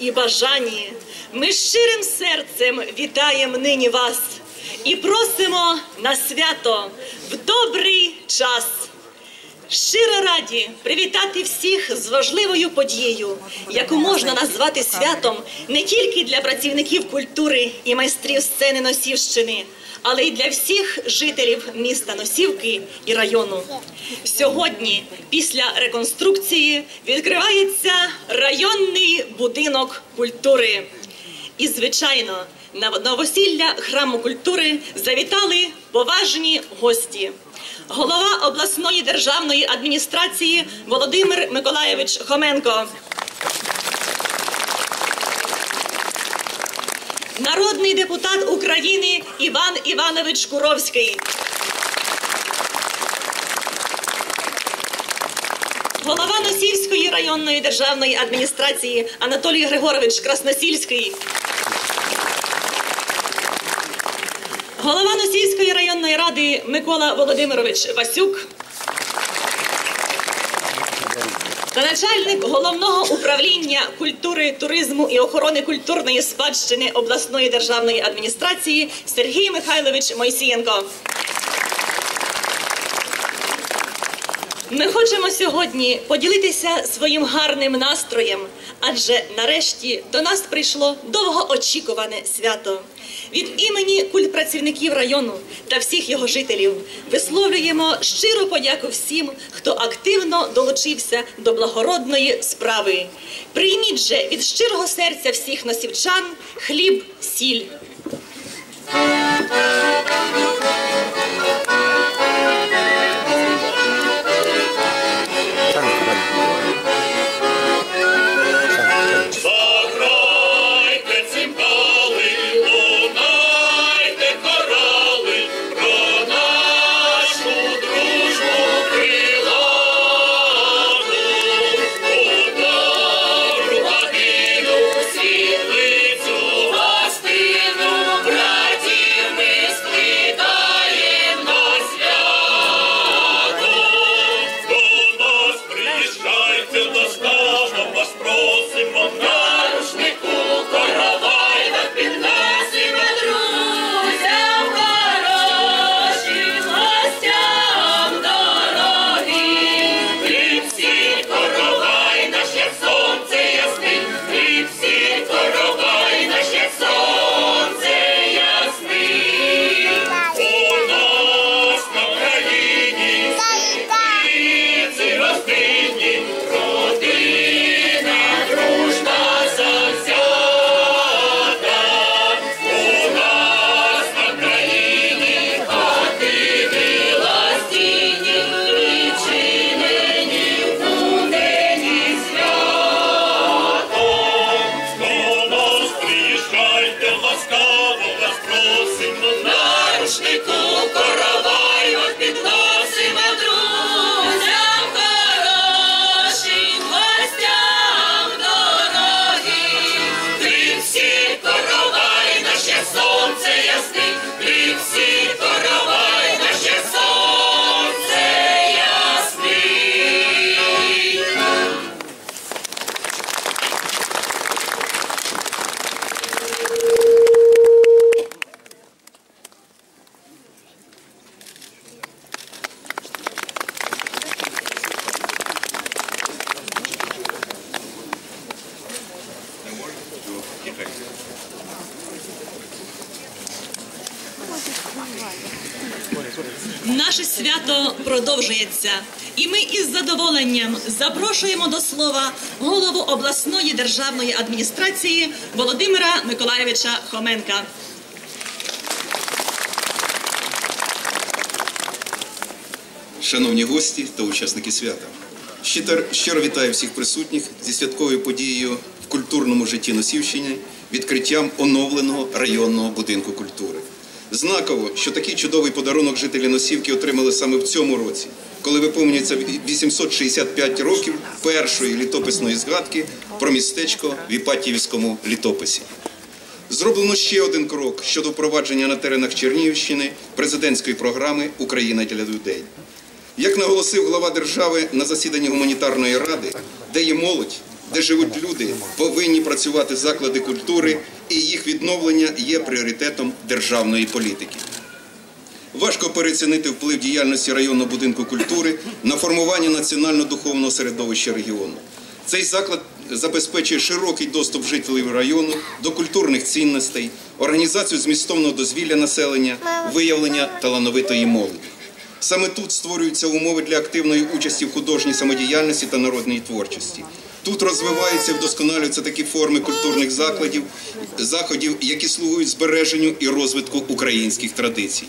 і бажані. Ми щирим серцем вітаємо нині вас і просимо на свято в добрий час. Щиро раді привітати всіх з важливою подією, яку можна назвати святом не тільки для працівників культури і майстрів сцени Носівщини, але й для всіх жителів міста Носівки і району. Сьогодні, після реконструкції, відкривається районний будинок культури. І, звичайно, на новосілля храму культури завітали поважні гості. Голова обласної державної адміністрації Володимир Миколаєвич Хоменко. Народний депутат України Іван Іванович Куровський. Голова Носівської районної державної адміністрації Анатолій Григорович Красносільський. Голова Носівської районної ради Микола Володимирович Васюк. Та начальник головного управління культури, туризму і охорони культурної спадщини обласної державної адміністрації Сергій Михайлович Мойсієнко. Ми хочемо сьогодні поділитися своїм гарним настроєм, адже нарешті до нас прийшло довгоочікуване свято. Від імені культпрацівників району та всіх його жителів висловлюємо щиру подяку всім, хто активно долучився до благородної справи. Прийміть же від щирого серця всіх носівчан хліб, сіль. Наше свято продовжується, і ми із задоволенням запрошуємо до слова голову обласної державної адміністрації Володимира Миколаєвича Хоменка. Шановні гості та учасники свята, щиро, вітаю всіх присутніх зі святковою подією в культурному житті Носівщини відкриттям оновленого районного будинку культури. Знаково, що такий чудовий подарунок жителі Носівки отримали саме в цьому році, коли виповнюється 865 років першої літописної згадки про містечко в Іпатіївському літописі. Зроблено ще один крок щодо впровадження на теренах Чернігівщини президентської програми Україна для людей. Як наголосив глава держави на засіданні гуманітарної ради, де є молодь, де живуть люди, повинні працювати заклади культури, і їх відновлення є пріоритетом державної політики. Важко переоцінити вплив діяльності районного будинку культури на формування національно-духовного середовища регіону. Цей заклад забезпечує широкий доступ жителів району до культурних цінностей, організацію змістовного дозвілля населення, виявлення талановитої молоді. Саме тут створюються умови для активної участі в художній самодіяльності та народній творчості. Тут розвиваються вдосконалюються такі форми культурних закладів, заходів, які слугують збереженню і розвитку українських традицій.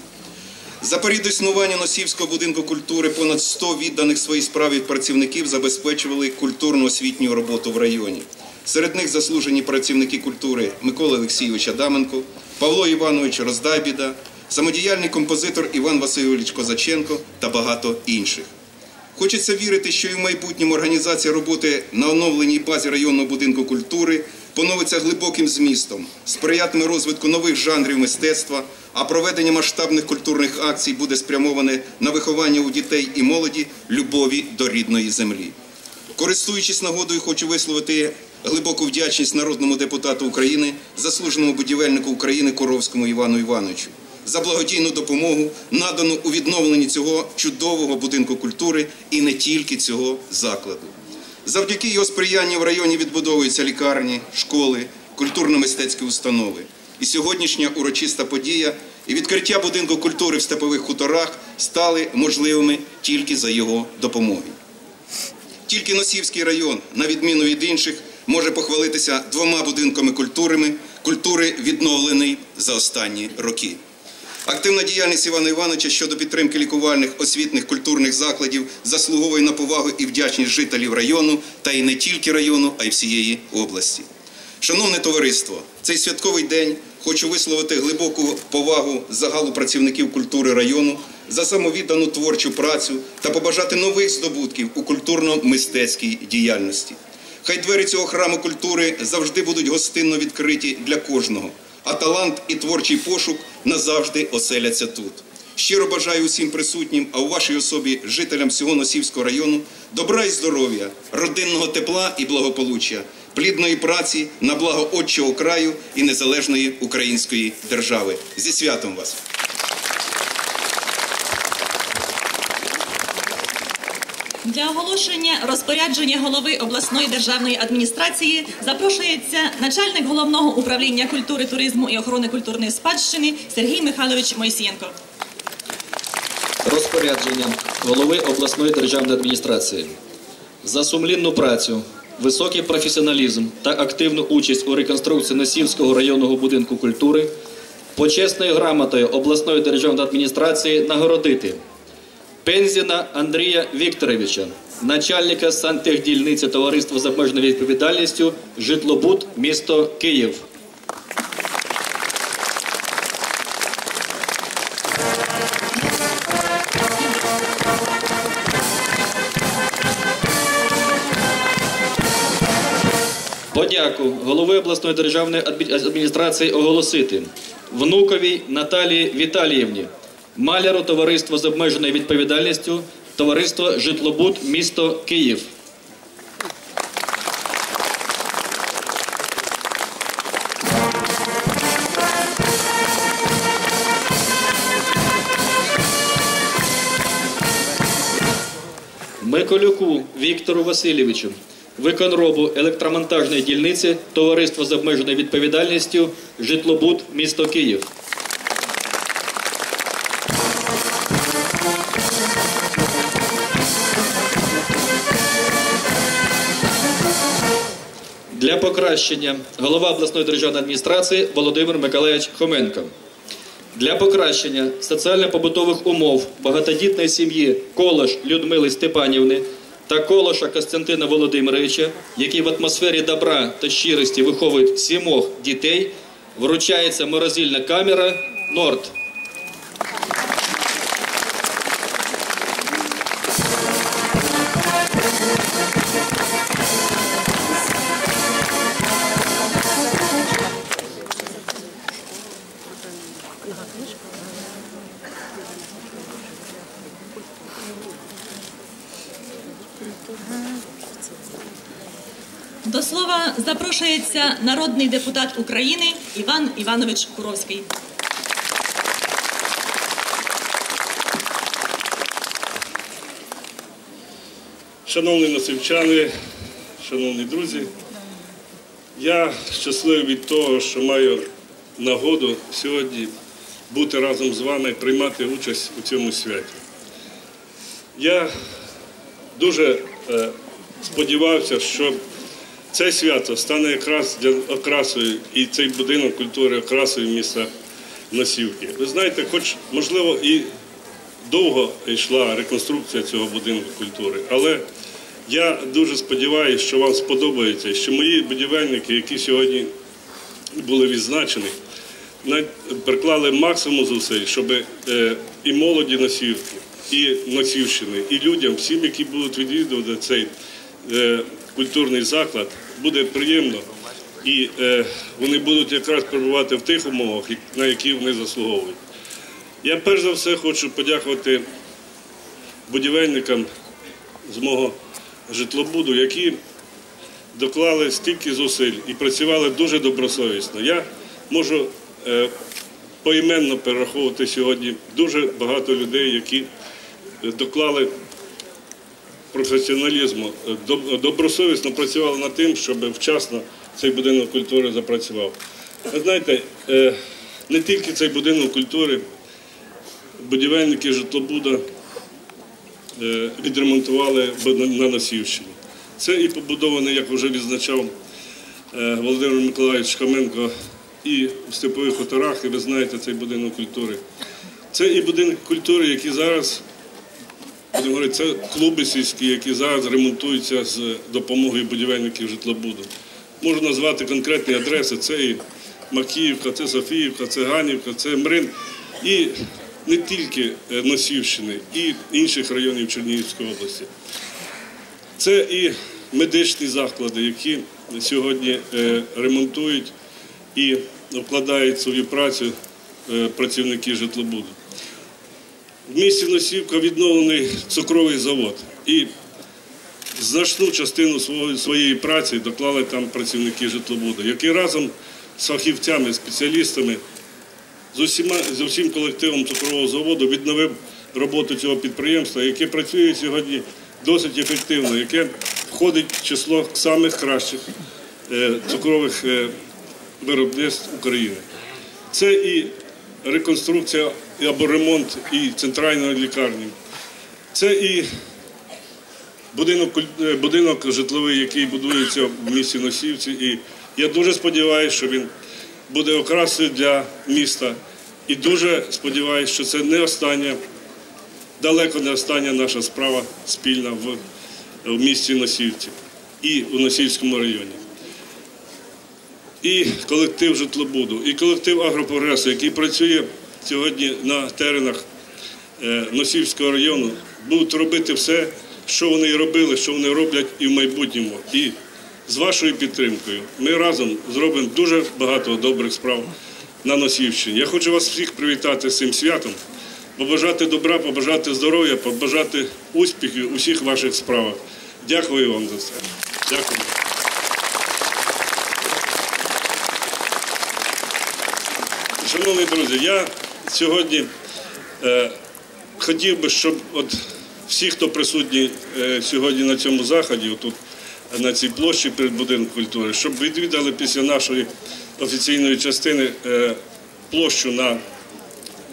За період існування Носівського будинку культури понад 100 відданих своїй справі працівників забезпечували культурно-освітню роботу в районі. Серед них заслужені працівники культури Микола Олексійович Адаменко, Павло Іванович Роздайбіда, самодіяльний композитор Іван Васильович Козаченко та багато інших. Хочеться вірити, що і в майбутньому організація роботи на оновленій базі районного будинку культури поновиться глибоким змістом, сприятиме розвитку нових жанрів мистецтва, а проведення масштабних культурних акцій буде спрямоване на виховання у дітей і молоді любові до рідної землі. Користуючись нагодою, хочу висловити глибоку вдячність народному депутату України, заслуженому будівельнику України Коровському Івану Івановичу за благодійну допомогу, надану у відновленні цього чудового будинку культури і не тільки цього закладу. Завдяки його сприянню в районі відбудовуються лікарні, школи, культурно-мистецькі установи. І сьогоднішня урочиста подія і відкриття будинку культури в степових хуторах стали можливими тільки за його допомогою. Тільки Носівський район, на відміну від інших, може похвалитися двома будинками культурами, культури відновлений за останні роки. Активна діяльність Івана Івановича щодо підтримки лікувальних, освітних, культурних закладів заслуговує на повагу і вдячність жителів району, та й не тільки району, а й всієї області. Шановне товариство, цей святковий день хочу висловити глибоку повагу загалу працівників культури району за самовіддану творчу працю та побажати нових здобутків у культурно-мистецькій діяльності. Хай двері цього храму культури завжди будуть гостинно відкриті для кожного, а талант і творчий пошук назавжди оселяться тут. Щиро бажаю усім присутнім, а у вашій особі жителям всього Носівського району добра і здоров'я, родинного тепла і благополуччя, плідної праці на благо отчого краю і незалежної української держави. Зі святом вас! Для оголошення розпорядження голови обласної державної адміністрації запрошується начальник головного управління культури, туризму і охорони культурної спадщини Сергій Михайлович Мойсієнко. Розпорядження голови обласної державної адміністрації за сумлінну працю, високий професіоналізм та активну участь у реконструкції Носівського районного будинку культури почесною грамотою обласної державної адміністрації нагородити Пензіна Андрія Вікторовича, начальника сантехдільниці товариства з обмеженою відповідальністю Житлобуд, місто Київ. Подяку голови обласної державної адміністрації оголосити внуковій Наталії Віталіївні, маляру товариства з обмеженою відповідальністю, товариство Житлобуд, місто Київ. Миколюку Віктору Васильовичу, виконробу електромонтажної дільниці Товариство з обмеженою відповідальністю Житлобуд, місто Київ. Покращення голова обласної державної адміністрації Володимир Миколаївич Хоменко. Для покращення соціально-побутових умов багатодітної сім'ї Колош Людмили Степанівни та Колоша Костянтина Володимировича, які в атмосфері добра та щирості виховують сімох дітей, вручається морозильна камера Норд. До слова запрошується народний депутат України Іван Іванович Куровський. Шановні носівчани, шановні друзі, я щасливий від того, що маю нагоду сьогодні бути разом з вами, приймати участь у цьому святі. Я дуже е, сподівався, що це свято стане якраз для окрасою і цей будинок культури окрасою міста Носівки. Ви знаєте, хоч можливо і довго йшла реконструкція цього будинку культури, але я дуже сподіваюся, що вам сподобається, що мої будівельники, які сьогодні були відзначені, приклали максимум зусиль, щоб е, і молоді носівки, і носівщини, і людям, всім, які будуть відвідувати цей е, культурний заклад, буде приємно. І е, вони будуть якраз перебувати в тих умовах, на які вони заслуговують. Я перш за все хочу подякувати будівельникам з мого житлобуду, які доклали стільки зусиль і працювали дуже добросовісно. Я можу е, поіменно перераховувати сьогодні дуже багато людей, які доклали професіоналізму, добросовісно працювали над тим, щоб вчасно цей будинок культури запрацював. Ви знаєте, е, не тільки цей будинок культури, будівельники житлобуда е, відремонтували на Носівщині. Це і побудований, як вже відзначав е, Володимир Миколаївич Хоменко, і в Степових хуторах, і ви знаєте цей будинок культури. Це і будинок культури, який зараз, будемо говорити, це клуби сільські, які зараз ремонтуються з допомогою будівельників житлобуду. Можу назвати конкретні адреси. Це і Макіївка, це Софіївка, це Ганівка, це Мрин. І не тільки е, Носівщини, і інших районів Чернігівської області. Це і медичні заклади, які сьогодні е, ремонтують і вкладають свою працю е, працівники житлобуду. В місті Носівка відновлений цукровий завод. І значну частину своєї праці доклали там працівники житлобуду, які разом з фахівцями, спеціалістами, з усіма з усім колективом цукрового заводу відновив роботу цього підприємства, яке працює сьогодні досить ефективно, яке входить в число самих кращих е, цукрових е, виробництв України. Це і реконструкція або ремонт і центральної лікарні. Це і будинок, е, будинок житловий, який будується в місті Носівці. І я дуже сподіваюся, що він буде окрасою для міста. І дуже сподіваюся, що це не остання, далеко не остання наша справа спільна в, в місті Носівці і у Носівському районі. І колектив житлобуду, і колектив агропрогресу, який працює сьогодні на теренах е, Носівського району, будуть робити все, що вони робили, що вони роблять і в майбутньому. І з вашою підтримкою ми разом зробимо дуже багато добрих справ на Носівщині. Я хочу вас всіх привітати з цим святом, побажати добра, побажати здоров'я, побажати успіхів у всіх ваших справах. Дякую вам за це. Дякую. Шановні друзі, я сьогодні е, хотів би, щоб от всі, хто присутні е, сьогодні на цьому заході, отут на цій площі перед будинком культури, щоб відвідали після нашої офіційної частини е, площу, на,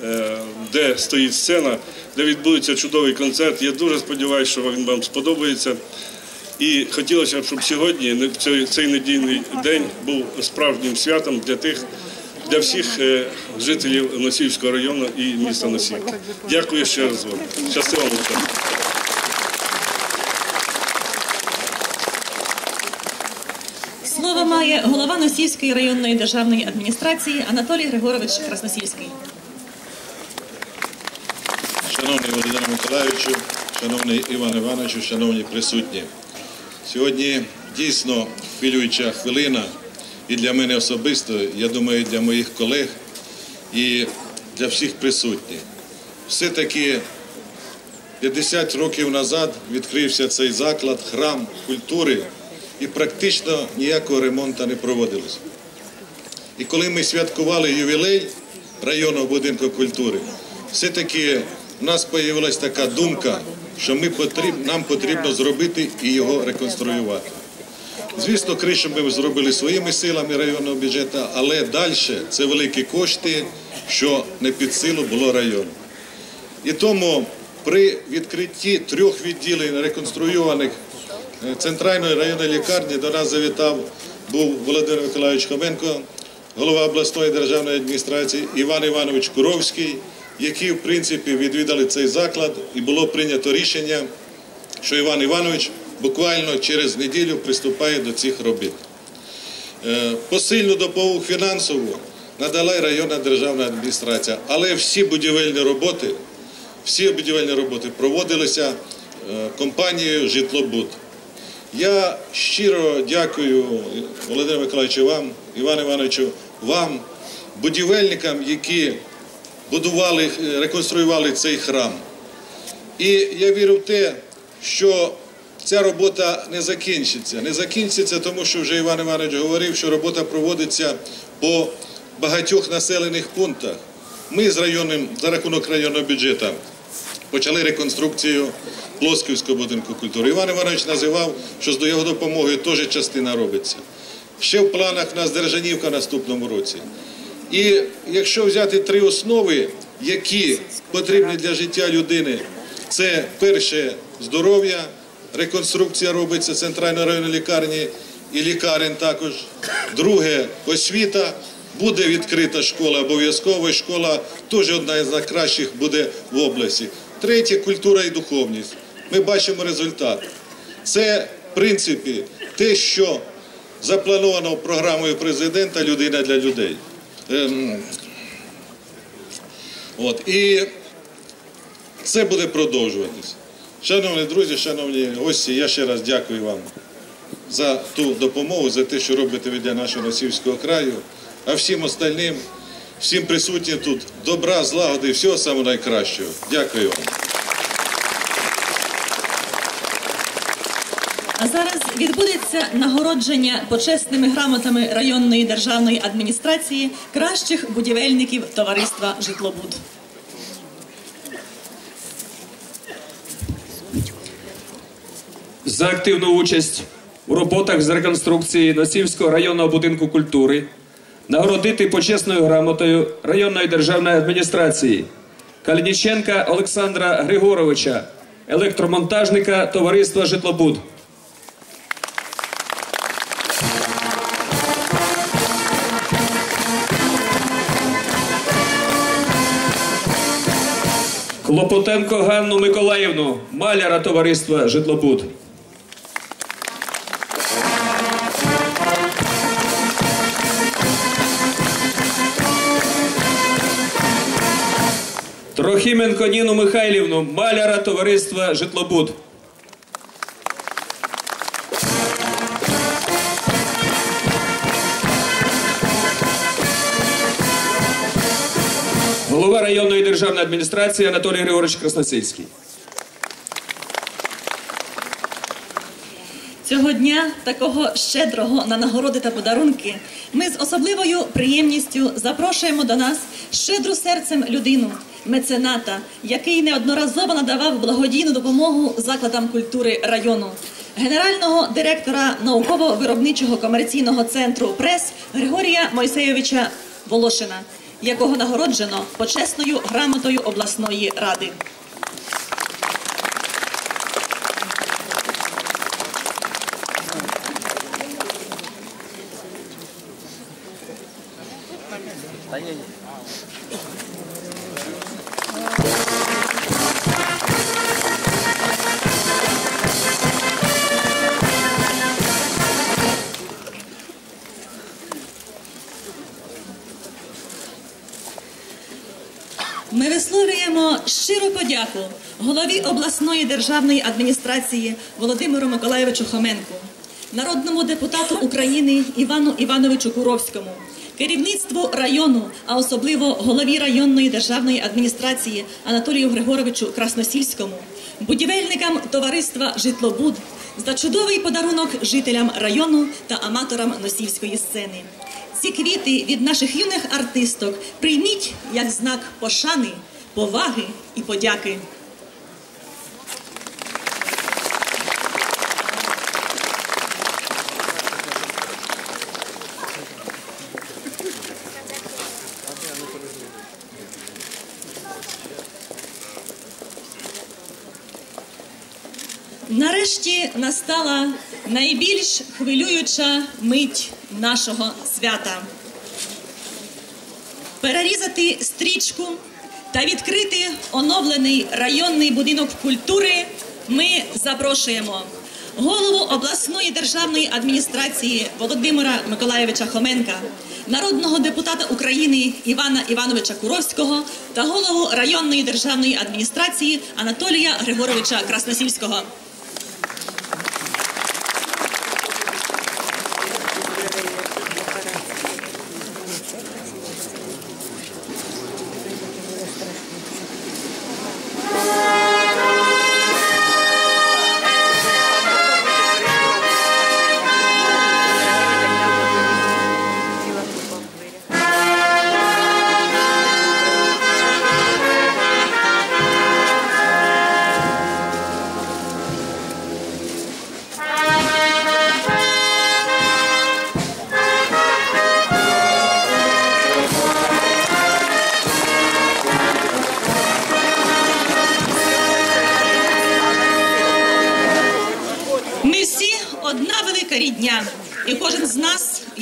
е, де стоїть сцена, де відбудеться чудовий концерт. Я дуже сподіваюся, що він вам сподобається. І хотілося б, щоб сьогодні, цей, недільний день, був справжнім святом для тих, для всіх е, жителів Носівського району і міста Носівки. Дякую ще раз вам. Щасливо вам. Слово має голова Носівської районної державної адміністрації Анатолій Григорович Красносільський. Шановний Володимир Миколаївичу, шановний Іван Івановичу, шановні присутні. Сьогодні дійсно хвилююча хвилина і для мене особисто, я думаю, для моїх колег і для всіх присутніх. Все-таки 50 років назад відкрився цей заклад, храм культури, і практично ніякого ремонту не проводилось. І коли ми святкували ювілей районного будинку культури, все-таки в нас з'явилася така думка, що ми потріб, нам потрібно зробити і його реконструювати. Звісно, кришу ми зробили своїми силами районного бюджету, але далі це великі кошти, що не під силу було району. І тому при відкритті трьох відділень реконструйованих е, центральної районної лікарні до нас завітав був Володимир Миколаївич Хоменко, голова обласної державної адміністрації Іван Іванович Куровський, які в принципі відвідали цей заклад, і було прийнято рішення, що Іван Іванович буквально через неділю приступає до цих робіт. Е, Посильну допомогу фінансову надала й районна державна адміністрація, але всі будівельні роботи, всі будівельні роботи проводилися е, компанією Житлобуд. Я щиро дякую Володимиру Миколаївичу вам, Івану Івановичу, вам, будівельникам, які будували, реконструювали цей храм. І я вірю в те, що ця робота не закінчиться. Не закінчиться, тому що вже Іван Іванович говорив, що робота проводиться по багатьох населених пунктах. Ми з районним, за рахунок районного бюджету почали реконструкцію Плосківського будинку культури. Іван Іванович називав, що з його допомогою теж частина робиться. Ще в планах у нас Держанівка в наступному році. І якщо взяти три основи, які потрібні для життя людини, це перше здоров'я, реконструкція робиться центральної районної лікарні і лікарень також. Друге освіта. Буде відкрита школа обов'язково, школа теж одна із найкращих буде в області. Третє культура і духовність. Ми бачимо результат. Це, в принципі, те, що заплановано програмою президента Людина для людей. Ем, От, і це буде продовжуватись. Шановні друзі, шановні гості, я ще раз дякую вам за ту допомогу, за те, що робите ви для нашого Носівського краю. А всім остальним, всім присутнім тут добра, злагоди і всього самого найкращого. Дякую вам. А зараз відбудеться нагородження почесними грамотами районної державної адміністрації кращих будівельників товариства Житлобуд. За активну участь у роботах з реконструкції Носівського районного будинку культури, нагородити почесною грамотою районної державної адміністрації Калініченка Олександра Григоровича, електромонтажника товариства Житлобуд. Клопотенко Ганну Миколаївну, маляра товариства Житлобуд. Трохименко Ніну Михайлівну, маляра товариства Житлобуд. Голова районної державної адміністрації Анатолій Григорович Красносильський. Цього дня, такого щедрого на нагороди та подарунки, ми з особливою приємністю запрошуємо до нас щедру серцем людину, мецената, який неодноразово надавав благодійну допомогу закладам культури району, генерального директора науково-виробничого комерційного центру прес Григорія Мойсейовича Волошина, якого нагороджено почесною грамотою обласної ради. Ми щиру подяку голові обласної державної адміністрації Володимиру Миколаєвичу Хоменку, народному депутату України Івану Івановичу Куровському, керівництву району, а особливо голові районної державної адміністрації Анатолію Григоровичу Красносільському, будівельникам товариства Житлобуд за чудовий подарунок жителям району та аматорам носівської сцени. Ці квіти від наших юних артисток прийміть як знак пошани, поваги і подяки. Нарешті настала найбільш хвилююча мить нашого свята. Перерізати стрічку та відкрити оновлений районний будинок культури ми запрошуємо голову обласної державної адміністрації Володимира Миколаєвича Хоменка, народного депутата України Івана Івановича Куровського та голову районної державної адміністрації Анатолія Григоровича Красносільського.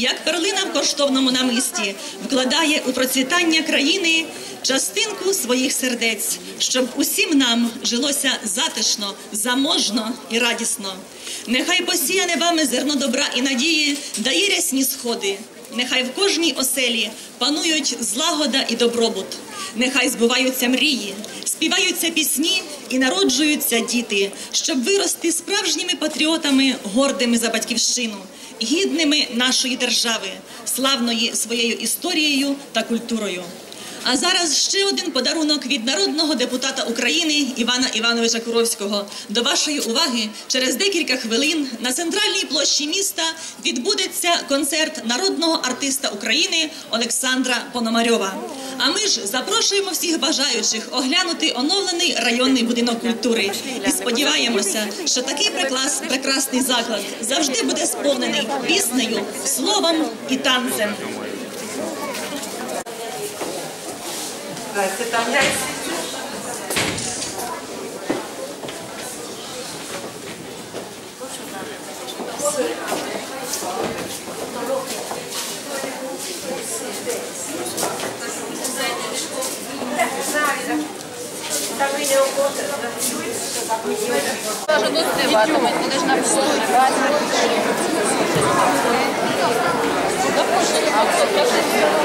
Як перлина в коштовному намисті, вкладає у процвітання країни частинку своїх сердець, щоб усім нам жилося затишно, заможно і радісно. Нехай посіяне вами зерно добра і надії дає рясні сходи. Нехай в кожній оселі панують злагода і добробут. Нехай збуваються мрії, співаються пісні і народжуються діти, щоб вирости справжніми патріотами, гордими за батьківщину, гідними нашої держави, славної своєю історією та культурою. А зараз ще один подарунок від народного депутата України Івана Івановича Куровського. До вашої уваги через декілька хвилин на центральній площі міста відбудеться концерт народного артиста України Олександра Пономарьова. А ми ж запрошуємо всіх бажаючих оглянути оновлений районний будинок культури і сподіваємося, що такий преклас, прекрасний заклад завжди буде сповнений піснею, словом і танцем. Здрасте, Таня. Кажу, тут триватимуть, вони ж нам стоять. Неправильно